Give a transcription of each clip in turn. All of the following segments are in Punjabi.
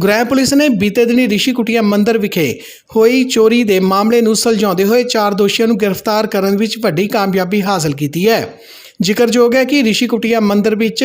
ਗੁਰੈਬ ਪੁਲਿਸ ਨੇ ਬੀਤੇ ਦਿਨੀ ਰਿਸ਼ੀ ਕੁਟੀਆ ਮੰਦਿਰ ਵਿਖੇ ਹੋਈ ਚੋਰੀ ਦੇ ਮਾਮਲੇ ਨੂੰ ਸੁਲਝਾਉਂਦੇ ਹੋਏ ਚਾਰ ਦੋਸ਼ੀਆਂ ਨੂੰ ਗ੍ਰਿਫਤਾਰ ਕਰਨ ਵਿੱਚ ਵੱਡੀ ਕਾਮਯਾਬੀ ਹਾਸਲ ਕੀਤੀ ਹੈ। ਜ਼ਿਕਰਯੋਗ ਹੈ ਕਿ ਰਿਸ਼ੀ ਕੁਟੀਆ ਮੰਦਿਰ ਵਿੱਚ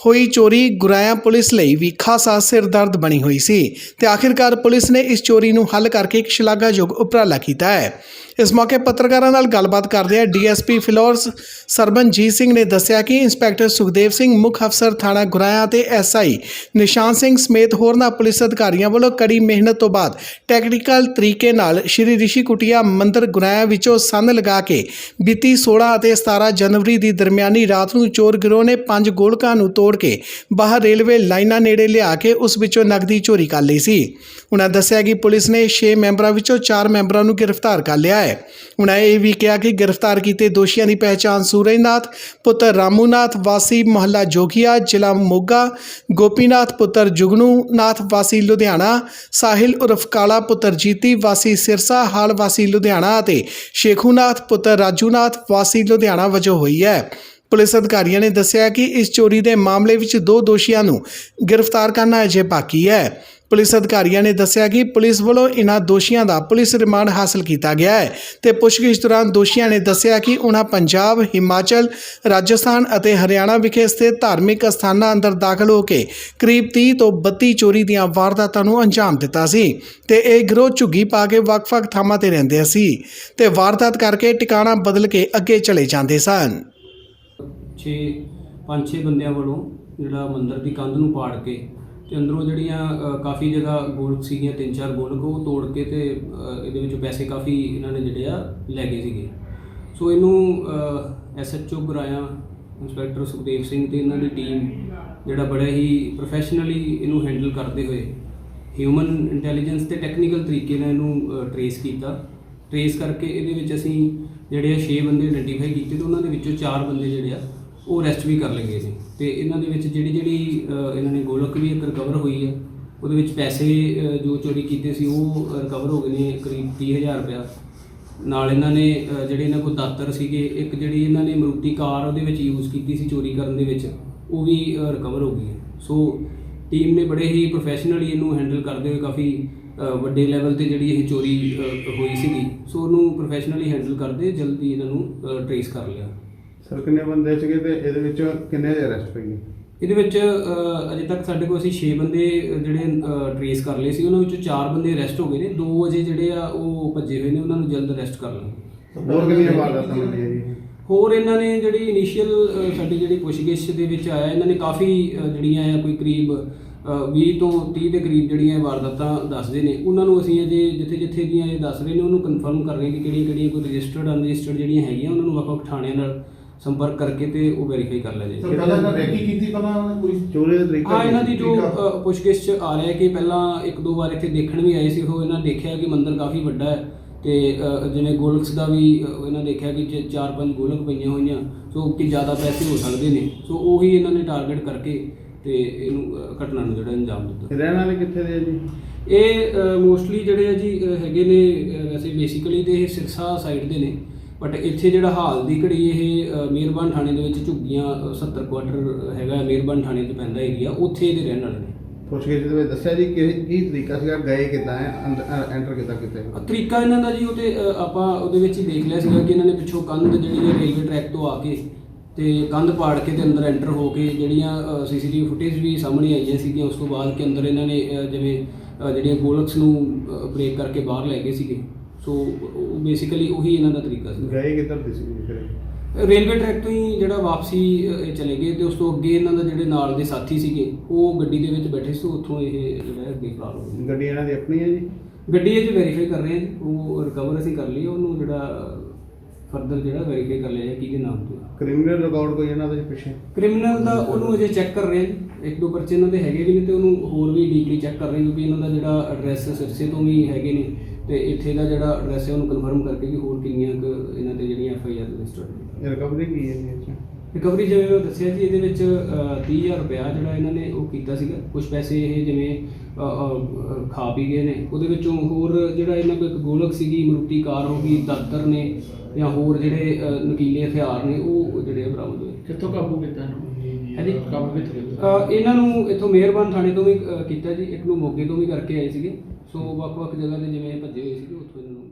ਹੋਈ ਚੋਰੀ ਗੁਰਾਇਆ ਪੁਲਿਸ ਲਈ ਵੀ ਖਾਸਾ ਸਿਰਦਰਦ ਬਣੀ ਹੋਈ ਸੀ ਤੇ ਆਖਿਰਕਾਰ ਪੁਲਿਸ ਨੇ ਇਸ ਚੋਰੀ ਨੂੰ ਹੱਲ ਕਰਕੇ ਇੱਕ ਸ਼ਲਾਘਾਯੋਗ ਉਪਰਾਲਾ ਕੀਤਾ ਹੈ। ਇਸ ਮੌਕੇ ਪੱਤਰਕਾਰਾਂ ਨਾਲ ਗੱਲਬਾਤ ਕਰਦੇ ਡੀਐਸਪੀ ਫਿਲੌਰਸ ਸਰਬਨਜੀਤ ਸਿੰਘ ਨੇ ਦੱਸਿਆ ਕਿ ਇੰਸਪੈਕਟਰ ਸੁਖਦੇਵ ਸਿੰਘ ਮੁੱਖ ਅਫਸਰ ਥਾਣਾ ਗੁਰਾਇਆ ਤੇ ਐਸਆਈ ਨਿਸ਼ਾਨ ਸਿੰਘ ਸਮੇਤ ਹੋਰਨਾਂ ਪੁਲਿਸ ਅਧਿਕਾਰੀਆਂ ਵੱਲੋਂ ਕੜੀ ਮਿਹਨਤ ਤੋਂ ਬਾਅਦ ਟੈਕਨੀਕਲ ਤਰੀਕੇ ਨਾਲ ਸ਼੍ਰੀ ਰਿਸ਼ੀ ਕੁਟੀਆ ਮੰਦਿਰ ਗੁਰਾਇਆ ਵਿੱਚੋਂ ਸੰਨ ਲਗਾ ਕੇ ਬੀਤੀ 16 ਅਤੇ 17 ਜਨਵਰੀ ਦੀ ਦਰਮਿਆਨੀ ਰਾਤ ਨੂੰ ਚੋਰ ਗਿਰੋਹ ਨੇ ਪੰਜ ਗੋਲਕਾਂ ਨੂੰ ਤੋੜ ਕੇ ਬਾਹਰ ਰੇਲਵੇ ਲਾਈਨਾਂ ਨੇੜੇ ਲਿਆ ਕੇ ਉਸ ਵਿੱਚੋਂ ਨਕਦੀ ਚੋਰੀ ਕਰ ਲਈ ਸੀ। ਉਹਨਾਂ ਦੱਸਿਆ ਕਿ ਪੁਲਿਸ ਨੇ 6 ਮੈਂਬਰਾਂ ਵਿੱਚੋਂ 4 ਮੈਂਬਰਾਂ ਨੂੰ ਗ੍ਰਿਫਤਾਰ ਕਰ ਲਿਆ ਹੈ। ਉਹਨਾਂ ਇਹ ਵੀ ਕਿਹਾ ਕਿ ਗ੍ਰਿਫਤਾਰ ਕੀਤੇ ਦੋਸ਼ੀਆਂ ਦੀ ਪਹਿਚਾਣ ਸੂਰਜਨਾਥ, ਪੁੱਤਰ ਰਾਮੂਨਾਥ, ਵਾਸੀ ਮਹੱਲਾ ਜੋਗੀਆ, ਜ਼ਿਲ੍ਹਾ ਮੋਗਾ, ਗੋਪੀਨਾਥ, ਪੁੱਤਰ ਜੁਗਨੂ ਨਾਥ ਵਾਸੀ ਲੁਧਿਆਣਾ, ਸਾਹਿਲ ਉਰਫ ਕਾਲਾ, ਪੁੱਤਰ ਜੀਤੀ, ਵਾਸੀ ਸਿਰਸਾ, ਹਾਲ ਵਾਸੀ ਲੁਧਿਆਣਾ ਅਤੇ ਸ਼ੇਖੂਨਾਥ, ਪੁੱਤਰ ਰਾਜੂਨਾਥ, ਵਾਸੀ ਲੁਧਿਆਣਾ ਵਜੋਂ ਹੋਈ ਹੈ। ਪੁਲਿਸ ਅਧਿਕਾਰੀਆਂ ਨੇ ਦੱਸਿਆ ਕਿ ਇਸ ਚੋਰੀ ਦੇ ਮਾਮਲੇ ਵਿੱਚ ਦੋ ਦੋਸ਼ੀਆਂ ਨੂੰ ਗ੍ਰਿਫਤਾਰ ਕਰਨਾ ਅਜੇ ਬਾਕੀ ਹੈ। ਪੁਲਿਸ ਅਧਿਕਾਰੀਆਂ ਨੇ ਦੱਸਿਆ ਕਿ ਪੁਲਿਸ ਵੱਲੋਂ ਇਨ੍ਹਾਂ ਦੋਸ਼ੀਆਂ ਦਾ ਪੁਲਿਸ ਰਿਮਾਂਡ ਹਾਸਲ ਕੀਤਾ ਗਿਆ ਹੈ ਤੇ ਪੁੱਛਗਿੱਛ ਦੌਰਾਨ ਦੋਸ਼ੀਆਂ ਨੇ ਦੱਸਿਆ ਕਿ ਉਹਨਾਂ ਪੰਜਾਬ, ਹਿਮਾਚਲ, ਰਾਜਸਥਾਨ ਅਤੇ ਹਰਿਆਣਾ ਵਿਖੇ ਸਥਿਤ ਧਾਰਮਿਕ ਅਸਥਾਨਾਂ ਅੰਦਰ ਦਾਖਲ ਹੋ ਕੇ ਕਰੀਬ 30 ਤੋਂ 32 ਚੋਰੀ ਦੀਆਂ ਵਾਰਦਾਤਾਂ ਨੂੰ ਅੰਜਾਮ ਦਿੱਤਾ ਸੀ ਤੇ ਇਹ ਗਿਰੋਹ ਝੁੱਗੀ ਪਾ ਕੇ ਵੱਖ-ਵੱਖ ਥਾਵਾਂ ਤੇ ਰਹਿੰਦੇ ਸੀ ਤੇ ਵਾਰਦਾਤ ਕਰਕੇ ਟਿਕਾਣਾ ਬਦਲ ਕੇ ਅੱਗੇ ਚਲੇ ਜਾਂਦੇ ਸਨ। ਛੇ ਪੰਜ ਛੇ ਬੰਦਿਆਂ ਵੱਲੋਂ ਜਿਹੜਾ ਮੰਦਿਰ ਦੀ ਕੰਧ ਨੂੰ ਪਾੜ ਕੇ ਤੇ ਅੰਦਰੋਂ ਜਿਹੜੀਆਂ ਕਾਫੀ ਜਗ੍ਹਾ ਗੋਲਕ ਸੀਗੀਆਂ, ਤਿੰਨ ਚਾਰ ਗੋਲਕ, ਉਹ ਤੋੜ ਕੇ ਤੇ ਇਹਦੇ ਵਿੱਚੋਂ ਪੈਸੇ ਕਾਫੀ ਇਹਨਾਂ ਨੇ ਜਿਹੜੇ ਆ ਲੈ ਗਏ ਸੀਗੇ। ਸੋ ਇਹਨੂੰ ਐਸਐਚਓ ਗੁਰਾਇਆ ਇੰਸਪੈਕਟਰ ਸੁਖਦੇਵ ਸਿੰਘ ਤੇ ਇਹਨਾਂ ਦੀ ਟੀਮ ਜਿਹੜਾ ਬੜਾ ਹੀ ਪ੍ਰੋਫੈਸ਼ਨਲੀ ਇਹਨੂੰ ਹੈਂਡਲ ਕਰਦੇ ਹੋਏ ਹਿਊਮਨ ਇੰਟੈਲੀਜੈਂਸ ਤੇ ਟੈਕਨੀਕਲ ਤਰੀਕੇ ਨਾਲ ਇਹਨੂੰ ਟਰੇਸ ਕੀਤਾ। ਟਰੇਸ ਕਰਕੇ ਇਹਦੇ ਵਿੱਚ ਅਸੀਂ ਜਿਹੜੇ ਆ 6 ਬੰਦੇ ਆਇਡੈਂਟੀਫਾਈ ਕੀਤੇ ਤੇ ਉਹਨਾਂ ਦੇ ਵਿੱਚੋਂ 4 ਬੰਦੇ ਜਿਹੜੇ ਆ ਉਹ ਰੈਸਟ ਵੀ ਕਰ ਲਏ ਗਏ ਸੀ। ਤੇ ਇਹਨਾਂ ਦੇ ਵਿੱਚ ਜਿਹੜੀ ਜਿਹੜੀ ਅ, ਇਹਨਾਂ ਨੇ ਗੋਲਕ ਵੀ ਇੱਕ ਰਿਕਵਰ ਹੋਈ ਹੈ ਉਹਦੇ ਵਿੱਚ ਪੈਸੇ ਅ, ਜੋ ਚੋਰੀ ਕੀਤੇ ਸੀ ਉਹ ਰਿਕਵਰ ਹੋ ਗਏ ਨੇ ਕਰੀਬ 30000 ਰੁਪਇਆ। ਨਾਲ ਇਹਨਾਂ ਨੇ ਅ, ਜਿਹੜੇ ਇਹਨਾਂ ਕੋਲ ਦਾਤਰ ਸੀਗੇ ਇੱਕ ਜਿਹੜੀ ਇਹਨਾਂ ਨੇ ਮਰੂਤੀ ਕਾਰ ਉਹਦੇ ਵਿੱਚ ਯੂਜ਼ ਕੀਤੀ ਸੀ ਚੋਰੀ ਕਰਨ ਦੇ ਵਿੱਚ ਉਹ ਵੀ ਰਿਕਵਰ ਹੋ ਗਈ ਹੈ। ਸੋ ਟੀਮ ਨੇ ਬੜੇ ਹੀ ਪ੍ਰੋਫੈਸ਼ਨਲੀ ਇਹਨੂੰ ਹੈਂਡਲ ਕਰਦੇ ਹੋਏ ਕਾਫੀ ਅ, ਵੱਡੇ ਲੈਵਲ ਤੇ ਜਿਹੜੀ ਇਹ ਚੋਰੀ ਅ, ਹੋਈ ਸੀਗੀ। ਸੋ ਉਹਨੂੰ ਪ੍ਰੋਫੈਸ਼ਨਲੀ ਹੈਂਡਲ ਕਰਦੇ ਜਲਦੀ ਇਹਨਾਂ ਨੂੰ ਟਰੇਸ ਕਰ ਲਿਆ। ਸਰ ਕਿੰਨੇ ਬੰਦੇ ਸੀਗੇ ਤੇ ਇਹਦੇ ਵਿੱਚ ਕਿੰਨੇ ਅਰੈਸਟ ਹੋਏ? ਇਹਦੇ ਵਿੱਚ ਅ, ਅਜੇ ਤੱਕ ਸਾਡੇ ਕੋਲ ਅਸੀਂ 6 ਬੰਦੇ ਅ, ਜਿਹੜੇ ਟਰੇਸ ਕਰ ਲਏ ਸੀ ਉਹਨਾਂ ਵਿੱਚੋਂ 4 ਬੰਦੇ ਅਰੈਸਟ ਹੋ ਗਏ ਨੇ। ਦੋ ਅਜੇ ਜਿਹੜੇ ਆ ਉਹ ਭੱਜੇ ਹੋਏ ਨੇ ਉਹਨਾਂ ਨੂੰ ਜਲਦ ਅਰੈਸਟ ਕਰ ਲਾਂਗੇ ਹੋਰ ਕਿੰਨੀਆਂ ਵਾਰਦਾਤਾਂ ਮਿਲੀਆਂ ਜੀ? ਹੋਰ ਇਹਨਾਂ ਨੇ ਜਿਹੜੀ ਇਨੀਸ਼ੀਅਲ ਸਾਡੀ ਜਿਹੜੀ ਪੁੱਛਗਿੱਛ ਦੇ ਵਿੱਚ ਆਇਆ ਇਹਨਾਂ ਨੇ ਕਾਫੀ ਅ, ਜਿਹੜੀਆਂ ਆ ਕੋਈ ਕਰੀਬ ਅ, 20 ਤੋਂ 30 ਦੇ ਕਰੀਬ ਜਿਹੜੀਆਂ ਇਹ ਵਾਰਦਾਤਾਂ ਦੱਸਦੇ ਨੇ। ਉਹਨਾਂ ਨੂੰ ਅਸੀਂ ਅਜੇ ਜਿੱਥੇ ਜਿੱਥੇ ਦੀਆਂ ਇਹ ਦੱਸ ਰਹੇ ਨੇ ਉਹਨੂੰ ਕਨਫਰਮ ਕਰ ਰਹੇ ਕਿ ਕਿਹੜੀਆਂ ਕਿਹੜੀਆਂ ਕੋਈ ਰਜਿਸਟਰਡ ਅਨਰਜਿਸਟਰਡ ਜਿਹੜੀਆਂ ਹੈਗੀਆਂ ਉਹਨਾਂ ਨੂੰ ਵੱਖ-ਵੱਖ ਥਾਣਿਆਂ ਨਾਲ ਸੰਪਰਕ ਕਰਕੇ ਤੇ ਉਹ ਵੈਰੀਫਾਈ ਕਰ ਲਿਆ ਜਾਏ ਸਰ ਪਹਿਲਾਂ ਰੈਕੀ ਕੀਤੀ ਪਹਿਲਾਂ ਉਹਨਾਂ ਨੇ ਕੋਈ ਚੋਰੀ ਦਾ ਤਰੀਕਾ ਹਾਂ ਇਹਨਾਂ ਦੀ ਜੋ। ਅ, ਪੁੱਛਗਿੱਛ 'ਚ ਆ ਰਿਹਾ ਹੈ ਕਿ ਪਹਿਲਾਂ ਇੱਕ ਦੋ ਵਾਰ ਇੱਥੇ ਦੇਖਣ ਵੀ ਆਏ ਸੀ ਉਹ ਇਹਨਾਂ ਦੇਖਿਆ ਕਿ ਮੰਦਿਰ ਕਾਫੀ ਵੱਡਾ ਹੈ ਤੇ ਅ, ਜਿਵੇਂ ਗੋਲਕਸ ਦਾ ਵੀ ਅ, ਇਹਨਾਂ ਦੇਖਿਆ ਕਿ ਜੇ ਚਾਰ ਪੰਜ ਗੋਲਕ ਪਈਆਂ ਹੋਈਆਂ ਸੋ ਕਿ ਜ਼ਿਆਦਾ ਪੈਸੇ ਹੋ ਸਕਦੇ ਨੇ। ਸੋ ਉਹੀ ਇਹਨਾਂ ਨੇ ਟਾਰਗੇਟ ਕਰਕੇ ਤੇ ਇਹਨੂੰ ਅ, ਘਟਨਾ ਨੂੰ ਜਿਹੜਾ ਅੰਜਾਮ ਦਿੱਤਾ। ਰਹਿਣ ਵਾਲੇ ਕਿੱਥੇ ਦੇ ਆ ਜੀ? ਇਹ ਮੋਸਟਲੀ ਜਿਹੜੇ ਆ ਜੀ ਹੈਗੇ ਨੇ ਵੈਸੇ ਬੇਸਿਕਲੀ ਤੇ ਇਹ ਸਿਰਸਾ ਸਾਈਡ ਦੇ ਨੇ। ਬਟ ਇੱਥੇ ਜਿਹੜਾ ਹਾਲ ਦੀ ਘੜੀ ਇਹ ਮਿਹਰਬਾਨ ਥਾਣੇ ਦੇ ਵਿੱਚ ਝੁੱਗੀਆਂ ਅ, 70 ਕੁਆਟਰ ਹੈਗਾ ਮਿਹਰਬਾਨ ਥਾਣੇ ਤੇ ਪੈਂਦਾ ਏਰੀਆ ਉੱਥੇ ਇਹਦੇ ਰਹਿਣ ਵਾਲੇ ਨੇ। ਪੁੱਛਗਿੱਛ ਦੇ ਵਿੱਚ ਦੱਸਿਆ ਜੀ ਕਿ ਕੀ ਤਰੀਕਾ ਸੀਗਾ ਗਏ ਕਿੱਦਾਂ ਹੈ ਐਂਟਰ ਕਿੱਦਾਂ ਕੀਤੇ? ਤਰੀਕਾ ਇਹਨਾਂ ਦਾ ਜੀ ਉਹ ਤੇ ਆਪਾਂ ਉਹਦੇ ਵਿੱਚ ਹੀ ਦੇਖ ਲਿਆ ਸੀਗਾ ਕਿ ਇਹਨਾਂ ਨੇ ਪਿੱਛੋਂ ਕੰਧ ਜਿਹੜੀ ਹੈ ਰੇਲਵੇ ਟਰੈਕ ਤੋਂ ਆ ਕੇ ਤੇ ਕੰਧ ਪਾੜ ਕੇ ਤੇ ਅੰਦਰ ਐਂਟਰ ਹੋ ਕੇ ਜਿਹੜੀਆਂ ਸੀਸੀਟੀਵੀ ਫੁਟੇਜ ਵੀ ਸਾਹਮਣੇ ਆਈਆਂ ਸੀਗੀਆਂ ਉਸ ਤੋਂ ਬਾਅਦ ਕਿ ਅੰਦਰ ਇਹਨਾਂ ਨੇ ਜਿਵੇਂ ਜਿਹੜੀਆਂ ਗੋਲਕਸ ਨੂੰ ਬ੍ਰੇਕ ਕਰਕੇ ਬਾਹਰ ਲੈ ਗਏ ਸੀਗੇ। ਸੋ ਬੇਸਿਕਲੀ ਉਹੀ ਇਹਨਾਂ ਦਾ ਤਰੀਕਾ ਸੀ। ਗਏ ਕਿੱਧਰ ਦੀ ਸੀ ਜੀ ਫਿਰ? ਰੇਲਵੇ ਟਰੈਕ ਤੋਂ ਹੀ ਜਿਹੜਾ ਵਾਪਸੀ ਇਹ ਚਲੇ ਗਏ ਤੇ ਉਸ ਤੋਂ ਅੱਗੇ ਇਹਨਾਂ ਦਾ ਜਿਹੜੇ ਨਾਲ ਦੇ ਸਾਥੀ ਸੀਗੇ ਉਹ ਗੱਡੀ ਦੇ ਵਿੱਚ ਬੈਠੇ ਸੀ ਉੱਥੋਂ ਇਹ ਜਿਹੜਾ ਅੱਗੇ ਫਰਾਰ ਹੋ ਗਏ। ਗੱਡੀ ਇਹਨਾਂ ਦੀ ਆਪਣੀ ਹੈ ਜੀ? ਗੱਡੀ ਇਹ 'ਚ ਵੈਰੀਫਾਈ ਕਰ ਰਹੇ ਹਾਂ ਜੀ। ਉਹ ਰਿਕਵਰ ਅਸੀਂ ਕਰ ਲਈ ਉਹਨੂੰ ਜਿਹੜਾ ਫਰਦਰ ਜਿਹੜਾ ਵੈਰੀਫਾਈ ਕਰ ਲਿਆ ਜਾਏ ਕਿਹਦੇ ਨਾਮ ਤੋਂ ਕ੍ਰਿਮੀਨਲ ਰਿਕਾਰਡ ਕੋਈ ਇਹਨਾਂ ਦੇ ਪਿੱਛੇ? ਕ੍ਰਿਮੀਨਲ ਦਾ ਉਹਨੂੰ ਅਜੇ ਚੈੱਕ ਕਰ ਰਹੇ ਜੀ। ਇੱਕ ਦੋ ਪਰਚੇ ਇਹਨਾਂ ਦੇ ਹੈਗੇ ਵੀ ਨੇ ਤੇ ਉਹਨੂੰ ਹੋਰ ਵੀ ਡੀਪਲੀ ਚੈੱਕ ਕਰ ਰਹੇ ਕਿਉਂਕਿ ਇਹਨਾਂ ਦਾ ਜਿਹੜਾ ਐਡਰੈਸ ਸਿਰਸੇ ਤੋਂ ਵੀ ਹੈਗੇ ਨੇ। ਤੇ ਇੱਥੇ ਦਾ ਜਿਹੜਾ ਐਡਰੈਸ ਹੈ ਉਹਨੂੰ ਕਨਫਰਮ ਕਰਕੇ ਕਿ ਹੋਰ ਕਿੰਨੀਆਂ ਕੁ ਇਹਨਾਂ ਤੇ ਜਿਹੜੀਆਂ ਐਫ ਆਈ ਆਰ ਰਜਿਸਟਰਡ ਨੇ। ਰਿਕਵਰੀ ਕੀ ਹੈ ਜੀ 'ਚ? ਰਿਕਵਰੀ ਜਿਵੇਂ ਮੈਂ ਦੱਸਿਆ ਜੀ ਇਹਦੇ ਵਿੱਚ ਅ, 30000 ਰੁਪਇਆ ਜਿਹੜਾ ਇਹਨਾਂ ਨੇ ਉਹ ਕੀਤਾ ਸੀਗਾ। ਕੁਝ ਪੈਸੇ ਇਹ ਜਿਵੇਂ ਅ, ਅ, ਖਾ ਪੀ ਗਏ ਨੇ। ਉਹਦੇ ਵਿੱਚੋਂ ਹੋਰ ਜਿਹੜਾ ਇਹਨਾਂ ਕੋਲ ਇੱਕ ਗੋਲਕ ਸੀਗੀ ਮਰੂਤੀ ਕਾਰ ਹੋ ਗਈ ਦਾਤਰ ਨੇ ਜਾਂ ਹੋਰ ਜਿਹੜੇ ਅ, ਨਕੀਲੇ ਹਥਿਆਰ ਨੇ ਉਹ ਜਿਹੜੇ ਬਰਾਮਦ ਹੋਏ। ਕਿੱਥੋਂ ਕਾਬੂ ਕੀਤਾ ਇਹਨੂੰ ਹਾਂਜੀ। ਕੰਮ ਕਿੱਥੇ ਕੀਤਾ। ਅ, ਇਹਨਾਂ ਨੂੰ ਇੱਥੋਂ ਮਿਹਰਬਾਨ ਥਾਣੇ ਤੋਂ ਵੀ ਅ, ਕੀਤਾ ਜੀ। ਇੱਕ ਨੂੰ ਮੋਗੇ ਤੋਂ ਵੀ ਕਰਕੇ ਆਏ ਸੀਗੇ। ਸੋ ਵੱਖ-ਵੱਖ ਜਗ੍ਹਾ ਤੇ ਜਿਵੇਂ ਭੱਜੇ ਹੋਏ ਸੀਗੇ ਉੱਥੋਂ ਇਹਨਾਂ ਨੂੰ